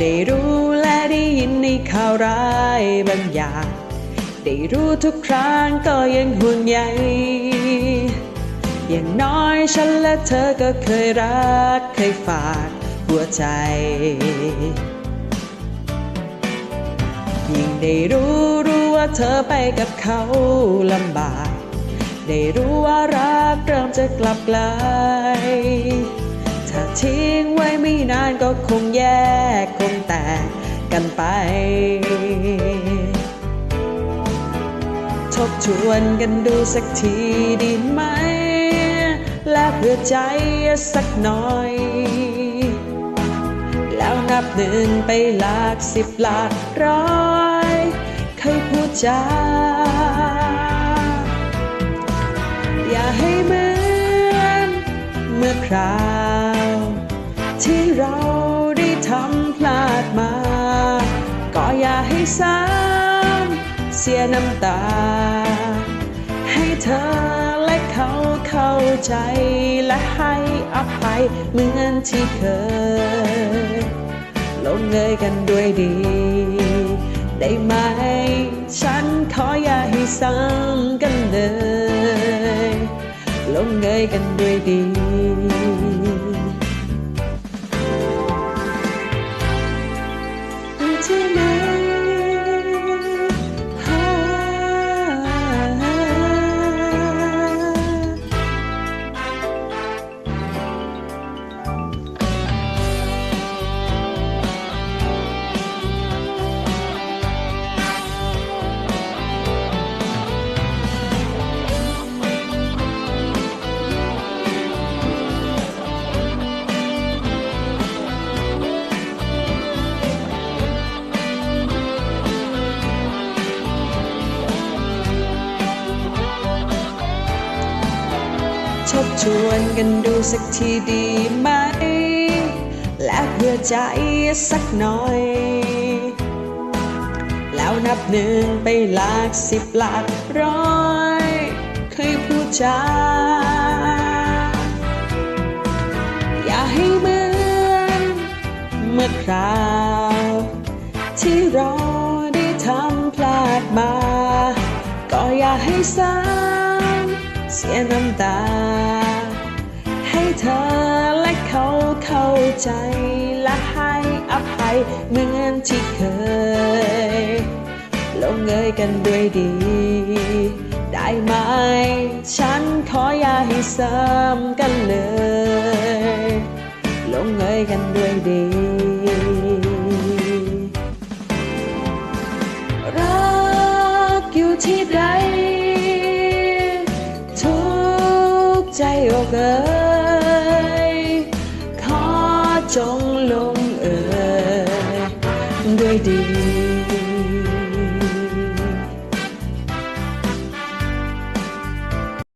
ได้รู้และได้ยินในข่าวร้ายบางอย่าง ได้รู้ทุกครั้งก็ยังห่วงใยอย่างน้อยฉันและเธอก็เคยรักเคยฝากหัวใจ ยิ่งได้รู้รู้ว่าเธอไปกับเขาลำบาก ได้รู้ว่ารักเริ่มจะกลับไกลานก็คงแยกคงแตกกันไป ทบทวนกันดูสักทีดีไหม และเพื่อใจสักหน่อย แล้วนับหนึ่งไปหลักสิบหลักร้อยเคยพูดจาอย่าให้เหมือนเมื่อคราว ที่เราได้ทำพลาดมา ก็อย่าให้ซ้ำเสียน้ำตา ให้เธอและเขาเข้าใจและให้อภัยเหมือนที่เคยลงเอยกันด้วยดี ได้ไหม ฉันขออย่าให้ซ้ำกันเลยลงเอยกันด้วยดี ทบทวนกันดูสักทีดีไหม และเพื่อใจสักหน่อย แล้วนับหนึ่งไปหลักสิบหลักร้อยเคยพูดจาอย่าให้เหมือนเมื่อคราวที่เราได้ทำพลาดมา ก็อย่าให้ซ้ำ เสียน้ำตา ให้เธอและเขาเข้าใจและให้อภัยเหมือนที่เคย ลงเอยกันด้วยดี ได้ไหม ฉันขออย่าให้ซ้ำกันเลย ลงเอยกันด้วยดีรักอยู่ที่ใด เอ๋ยขอจงลงเอ๋ยด้วยดี